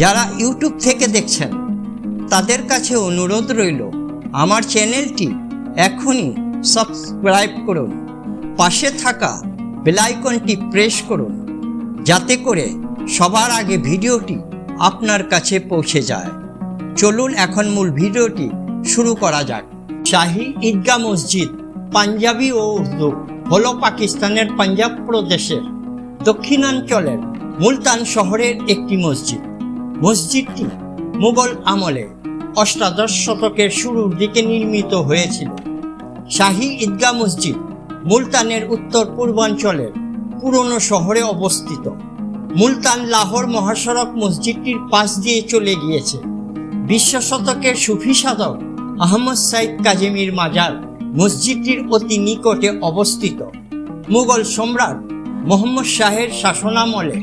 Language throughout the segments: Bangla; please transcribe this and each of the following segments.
যারা ইউটিউব থেকে দেখছেন, তাদের কাছে অনুরোধ রইল, আমার চ্যানেলটি এখনই সাবস্ক্রাইব করুন, পাশে থাকা বেলাইকনটি প্রেস করুন, যাতে করে সবার আগে ভিডিওটি আপনার কাছে পৌঁছে যায়। চলুন এখন মূল ভিডিওটি শুরু করা যাক। শাহী ঈদগাহ মসজিদ, পাঞ্জাবি ও উর্দু, হলো পাকিস্তানের পাঞ্জাব প্রদেশের দক্ষিণাঞ্চলের মুলতান শহরের একটি মসজিদ। মসজিদটি মুঘল আমলে অষ্টাদশ শতকের শুরুর দিকে নির্মিত হয়েছিল। শাহী ঈদগাহ মসজিদ মুলতানের উত্তর পূর্বাঞ্চলের পুরনো শহরে অবস্থিত। মুলতান লাহোর মহাসড়ক মসজিদটির পাশ দিয়ে চলে গিয়েছে। বিশ্ব শতকের সুফি সাধক আহমদ সাইদ কাজেমির মাজার মসজিদটির অতি নিকটে অবস্থিত। মুঘল সম্রাট মোহাম্মদ শাহের শাসনামলে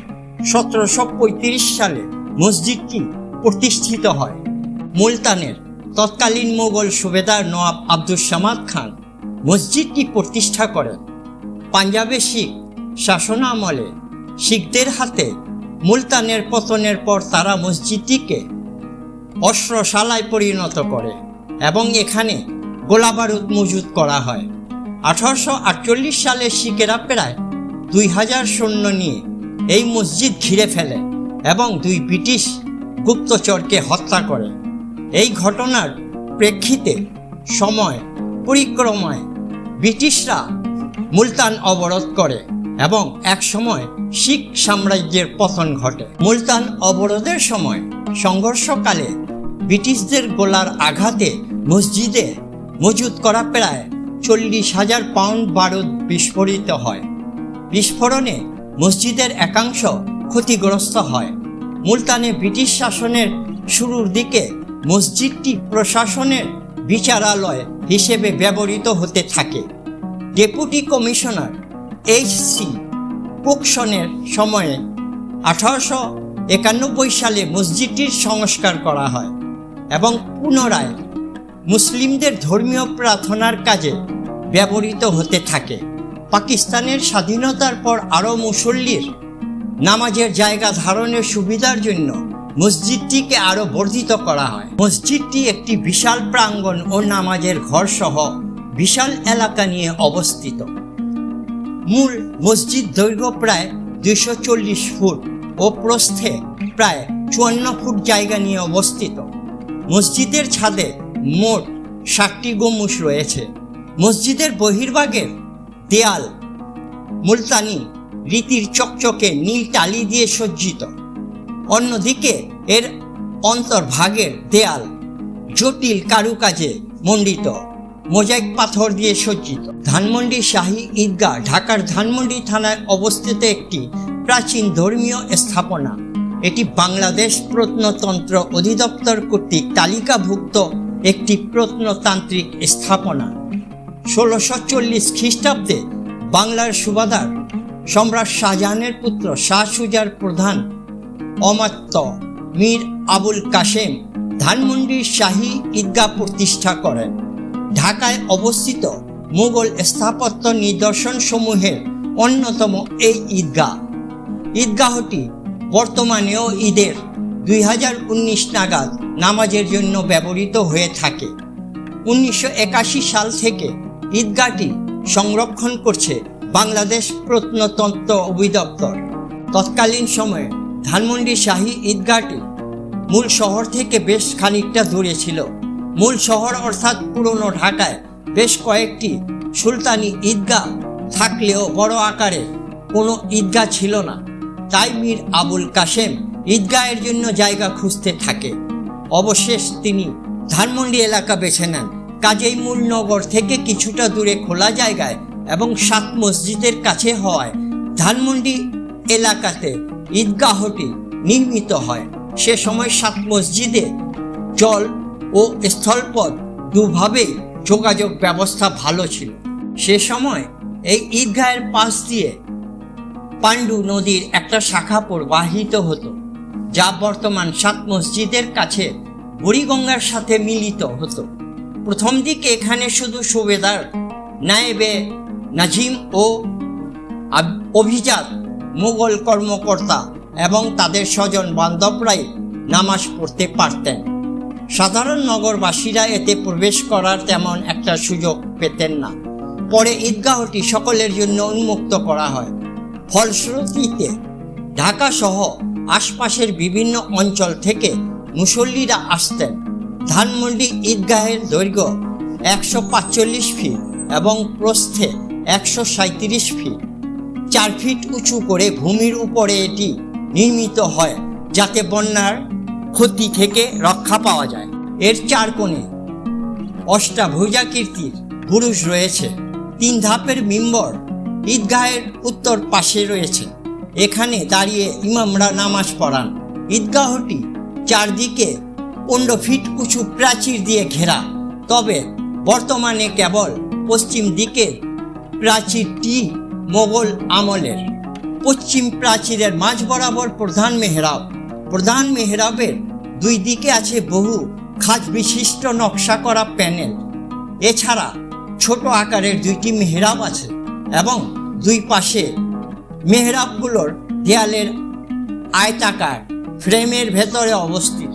সতেরোশো পঁয়ত্রিশ সালে মসজিদটি প্রতিষ্ঠিত হয়। মুলতানের তৎকালীন মোগল সুবেদার নওয়াব আব্দুল সামাদ খান মসজিদটি প্রতিষ্ঠা করেন। পাঞ্জাবে শিখ শাসনামলে শিখদের হাতে মুলতানের পতনের পর তারা মসজিদটিকে অস্ত্রশালায় পরিণত করে এবং এখানে গোলাবারুদ মজুদ করা হয়। আঠারোশো আটচল্লিশ সালে শিখেরা প্রায় দুই হাজার সৈন্য নিয়ে এই মসজিদ ঘিরে ফেলে। এবং দুই ব্রিটিশ গুপ্তচরকে হত্যা করে। এই ঘটনার প্রেক্ষিতে সময় পরিক্রমায় ব্রিটিশরা মুলতান অবরোধ করে এবং এক সময় শিখ সাম্রাজ্যের পতন ঘটে। মুলতান অবরোধের সময় সংঘর্ষকালে ব্রিটিশদের গোলার আঘাতে মসজিদে মজুদ করা প্রায় চল্লিশ হাজার পাউন্ড বারুদ বিস্ফোরিত হয়। বিস্ফোরণে মসজিদের একাংশ ক্ষতিগ্রস্ত হয়। মুলতানে ব্রিটিশ শাসনের শুরুর দিকে মসজিদটি প্রশাসনের বিচারালয় হিসেবে ব্যবহৃত হতে থাকে। ডেপুটি কমিশনার এইচ সি কুকসনের সময়ে আঠারোশো একানব্বই সালে মসজিদটির সংস্কার করা হয় এবং পুনরায় মুসলিমদের ধর্মীয় প্রার্থনার কাজে ব্যবহৃত হতে থাকে। পাকিস্তানের স্বাধীনতার পর আরও মুসল্লির নামাজের জায়গা ধারণের সুবিধার জন্য মসজিদটিকে আরও বর্ধিত করা হয়। মসজিদটি একটি বিশাল প্রাঙ্গণ ও নামাজের ঘর সহ বিশাল এলাকা নিয়ে অবস্থিত। মূল মসজিদ দৈর্ঘ্য প্রায় দুইশো চল্লিশ ফুট ও প্রস্থে প্রায় চুয়ান্ন ফুট জায়গা নিয়ে অবস্থিত। মসজিদের ছাদে মোট ষাটটি গম্বুজ রয়েছে। মসজিদের বহির্ভাগের দেয়াল মুলতানি রীতির চকচকে নীল টালি দিয়ে সজ্জিত। অন্যদিকে এর অন্তর্ভাগের দেয়াল জটিল কারুকাজে মণ্ডিত, মোজাইক পাথর দিয়ে সজ্জিত। ধানমন্ডি শাহী ঈদগাহ, ঢাকার ধানমন্ডি থানায় অবস্থিত একটি প্রাচীন ধর্মীয় স্থাপনা। এটি বাংলাদেশ প্রত্নতন্ত্র অধিদপ্তর কর্তৃক তালিকাভুক্ত একটি প্রত্নতান্ত্রিক স্থাপনা। ষোলোশো চল্লিশ খ্রিস্টাব্দে বাংলার সুবাদার সম্রাট শাহজাহানের পুত্র শাহ সুজার প্রধান অমাত্য মীর আবুল কাশেম ধানমন্ডির শাহী ঈদগাহ প্রতিষ্ঠা করেন। ঢাকায় অবস্থিত মুঘল স্থাপত্য নিদর্শন সমূহের অন্যতম এই ঈদগাহ। ঈদগাহটি বর্তমানেও ঈদের দুই হাজার উনিশ নাগাদ নামাজের জন্য ব্যবহৃত হয়ে থাকে। উনিশশো একাশি সাল থেকে ঈদগাহটি সংরক্ষণ করছে বাংলাদেশ প্রত্নতন্ত্র অধিদপ্তর। তৎকালীন সময়ে ধানমন্ডি শাহী ঈদগাহটি মূল শহর থেকে বেশ খানিকটা দূরে ছিল। মূল শহর অর্থাৎ পুরনো ঢাকায় বেশ কয়েকটি সুলতানি ঈদগাহ থাকলেও বড় আকারে কোনো ঈদগাহ ছিল না। তাই মীর আবুল কাশেম ঈদগাহের জন্য জায়গা খুঁজতে থাকে। অবশেষ তিনি ধানমন্ডি এলাকা বেছে নেন। কাজেই মূল নগর থেকে কিছুটা দূরে খোলা জায়গায় এবং সাত মসজিদের কাছে হওয়ায় ধানমন্ডি এলাকাতে ঈদগাহটি নির্মিত হয়। সে সময় সাত মসজিদে জল ও স্থলপথ দুভাবেই যোগাযোগ ব্যবস্থা ভালো ছিল। সে সময় এই ঈদগাহের পাশ দিয়ে পাণ্ডু নদীর একটা শাখা প্রবাহিত হতো, যা বর্তমান সাত মসজিদের কাছে বুড়িগঙ্গার সাথে মিলিত হতো। প্রথম দিকে এখানে শুধু সুবেদার, নায়েবে নাজিম ও অভিজাত মুঘল কর্মকর্তা এবং তাদের স্বজন বান্ধবরাই নামাজ পড়তে পারতেন। সাধারণ নগরবাসীরা এতে প্রবেশ করার তেমন একটা সুযোগ পেতেন না। পরে ঈদগাহটি সকলের জন্য উন্মুক্ত করা হয়। ফলশ্রুতিতে ঢাকা সহ আশপাশের বিভিন্ন অঞ্চল থেকে মুসল্লিরা আসতেন। ধানমন্ডি ঈদগাহের দৈর্ঘ্য একশো পাঁচচল্লিশ ফিট এবং প্রস্থে একশো সাঁত্রিশ ফিট। চার ফিট উঁচু করে ভূমির উপরে এটি নির্মিত হয় যাতে বন্যার ক্ষতি থেকে রক্ষা পাওয়া যায়। এর চার কোণে অষ্টাভুজাকীর্তির বুরুজ রয়েছে। তিন ধাপের মিম্বর ঈদগাহের উত্তর পাশে রয়েছে। এখানে দাঁড়িয়ে ইমামরা নামাজ পড়ান। ঈদগাহটি চারদিকে পনেরো ফিট উঁচু প্রাচীর দিয়ে ঘেরা। তবে বর্তমানে কেবল পশ্চিম দিকের প্রাচীরটি মোগল আমলের। পশ্চিম প্রাচীরের মাঝ বরাবর প্রধান মেহরাব। প্রধান মেহরাবের দুই দিকে আছে বহু খাজ বিশিষ্ট নকশা করা প্যানেল। এছাড়া ছোট আকারের দুইটি মেহরাব আছে এবং দুই পাশে মেহরাবগুলোর দেয়ালের আয়তাকার ফ্রেমের ভেতরে অবস্থিত।